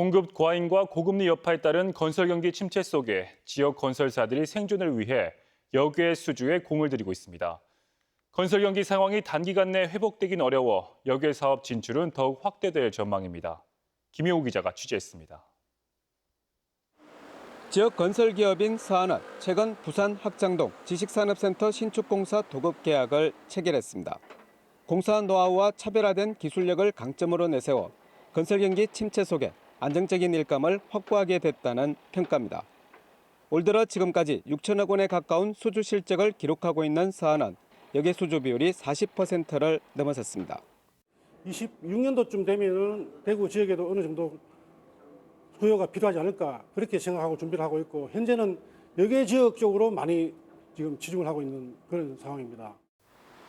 공급 과잉과 고금리 여파에 따른 건설 경기 침체 속에 지역 건설사들이 생존을 위해 역외 수주에 공을 들이고 있습니다. 건설 경기 상황이 단기간 내 회복되긴 어려워 역외 사업 진출은 더욱 확대될 전망입니다. 김효우 기자가 취재했습니다. 지역 건설 기업인 서한은 최근 부산 학장동 지식산업센터 신축공사 도급 계약을 체결했습니다. 공사 노하우와 차별화된 기술력을 강점으로 내세워 건설 경기 침체 속에 안정적인 일감을 확보하게 됐다는 평가입니다. 올 들어 지금까지 6천억 원에 가까운 수주 실적을 기록하고 있는 서한은 역의 수주 비율이 40%를 넘어섰습니다. 26년도쯤 되면은 대구 지역에도 어느 정도 소요가 필요하지 않을까 그렇게 생각하고 준비를 하고 있고 현재는 여계 지역 쪽으로 많이 지금 치중을 하고 있는 그런 상황입니다.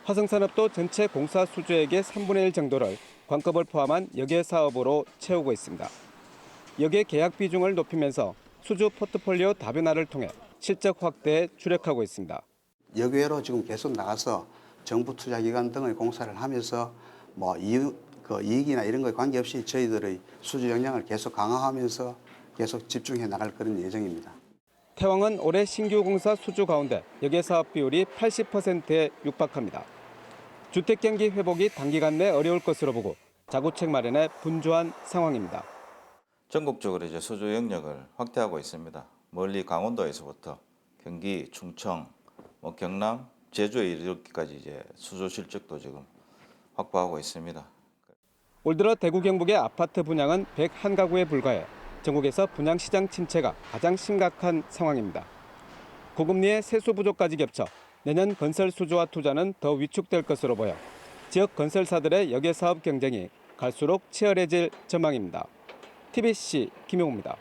화성산업도 전체 공사 수주액의 3분의 1 정도를 관급을 포함한 역외 사업으로 채우고 있습니다. 역외 계약 비중을 높이면서 수주 포트폴리오 다변화를 통해 실적 확대에 주력하고 있습니다. 역외로 지금 계속 나가서 정부 투자 기관 등의 공사를 하면서 뭐 이익, 그 이익이나 이런 거에 관계없이 저희들의 수주 역량을 계속 강화하면서 계속 집중해 나갈 그런 예정입니다. 태왕은 올해 신규 공사 수주 가운데 역외 사업 비율이 80%에 육박합니다. 주택 경기 회복이 단기간 내 어려울 것으로 보고 자구책 마련에 분주한 상황입니다. 전국적으로 이제 수주 영역을 확대하고 있습니다. 멀리 강원도에서부터 경기, 충청, 뭐 경남, 제주에 이르기까지 이제 수주 실적도 지금 확보하고 있습니다. 올 들어 대구 경북의 아파트 분양은 101가구에 불과해 전국에서 분양 시장 침체가 가장 심각한 상황입니다. 고금리의 세수 부족까지 겹쳐 내년 건설 수주와 투자는 더 위축될 것으로 보여 지역 건설사들의 역외 사업 경쟁이 갈수록 치열해질 전망입니다. TBC 김용우입니다.